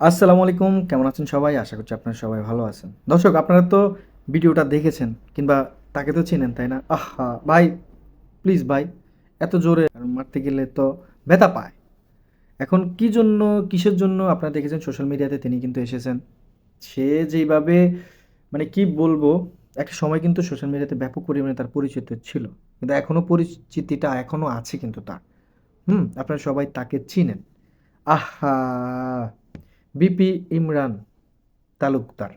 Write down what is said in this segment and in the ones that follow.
আসসালামু আলাইকুম, কেমন আছেন সবাই? আশা করছি আপনারা সবাই ভালো আছেন। দর্শক, আপনারা তো ভিডিওটা দেখেছেন, কিংবা তাকে তো চিনেন, তাই না? আহা, ভাই প্লিজ ভাই, এত জোরে মারতে গেলে তো ব্যথা পায়। এখন কি জন্য, কিসের জন্য আপনারা দেখেছেন সোশ্যাল মিডিয়াতে তিনি কিন্তু এসেছেন? সে যেইভাবে মানে কি বলব, একটা সময় কিন্তু সোশ্যাল মিডিয়াতে ব্যাপক পরিমাণে তার পরিচিত ছিল। কিন্তু এখনও পরিচিতিটা এখনও আছে কিন্তু তার। হুম, আপনারা সবাই তাকে চিনেন। আহা বিপি ইমরান তালুকদার।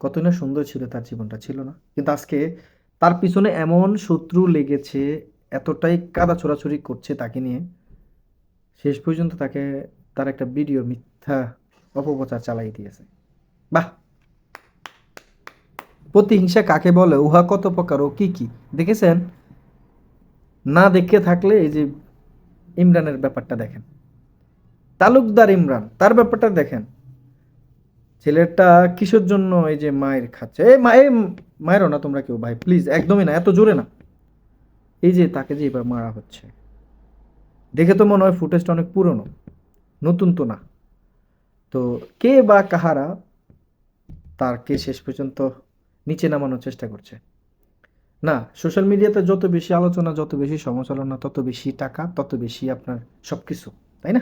কত না সুন্দর ছিল তার জীবনটা, ছিল না। কিন্তু আজকে তার পিছনে এমন শত্রু লেগেছে, এতটাই কাদা ছোড়াছুড়ি করছে তাকে নিয়ে। শেষ পর্যন্ত তাকে, তার একটা ভিডিও মিথ্যা অপপ্রচার চালাই দিয়েছে। বাহ! প্রতিহিংসা কাকে বলে? উহা কত প্রকার ও কি কি? দেখেছেন? না দেখে থাকলে এই যে ইমরানের ব্যাপারটা দেখেন। তালুকদার ইমরান, তার ব্যাপারটা দেখেন। ছেলেটা কিসের জন্য এই যে মায়ের খাচ্ছে? এই মা, এই মায়েরও না তোমরা কেউ, ভাই প্লিজ একদমই না, এত জোরে না। এই যে তাকে যে এবার মারা হচ্ছে। দেখে তো মনে হয় ফুটেজটা অনেক পুরনো, নতুন তো না। তো কে বা কাহারা তারকে শেষ পর্যন্ত নিচে নামানোর চেষ্টা করছে। না সোশ্যাল মিডিয়াতে যত বেশি আলোচনা, যত বেশি সমালোচনা, তত বেশি টাকা, তত বেশি আপনার সব কিছু তাই না?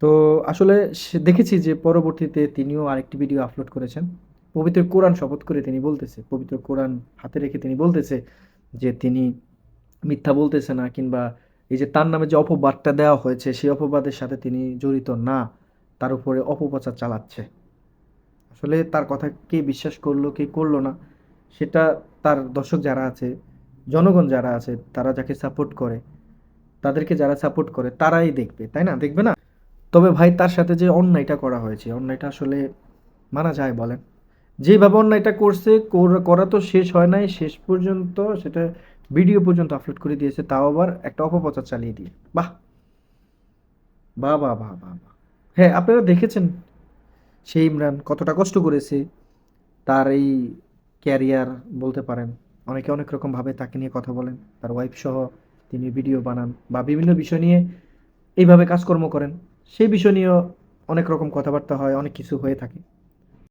তো আসলে সে- দেখেছি যে পরবর্তীতে তিনিও আরেকটি ভিডিও আপলোড করেছেন। পবিত্র কোরআন শপথ করে তিনি বলতেছে, পবিত্র কোরআন হাতে রেখে তিনি বলতেছে যে তিনি মিথ্যা বলতেছে না কিংবা এই যে তার নামে যে অপবাদটা দেওয়া হয়েছে, সেই অপবাদের সাথে তিনি জড়িত না, তার উপরে অপপ্রচার চালাচ্ছে। আসলে তার কথা কে বিশ্বাস করল, কে করল না, সেটা তার দর্শক যারা আছে, জনগণ যারা আছে, তারা যাকে সাপোর্ট করে, তাদেরকে যারা সাপোর্ট করে, তারাই দেখবে, তাই না? দেখবে না? তবে ভাই তার সাথে যে অন্যায়টা করা হয়েছে, অন্যায়টা আসলে মানা যায় বলেন। যেভাবে অন্যায়টা করছে, করা তো শেষ হয় নাই, শেষ পর্যন্ত সেটা ভিডিও পর্যন্ত আপলোড করে দিয়েছে, তাও আবার একটা অপপ্রচার চালিয়ে দিয়ে। বাহ! বাহ বাহ বাহ বাহ বাহ। হ্যাঁ আপনারা দেখেছেন সেই ইমরান কতটা কষ্ট করেছে তার এই ক্যারিয়ার বলতে পারেন। অনেকে অনেক রকমভাবে তাকে নিয়ে কথা বলেন, তার ওয়াইফ সহ তিনি ভিডিও বানান বা বিভিন্ন বিষয় নিয়ে এইভাবে কাজকর্ম করেন। সেই বিষয় নিয়েও অনেক রকম কথাবার্তা হয় অনেক কিছু হয়ে থাকে।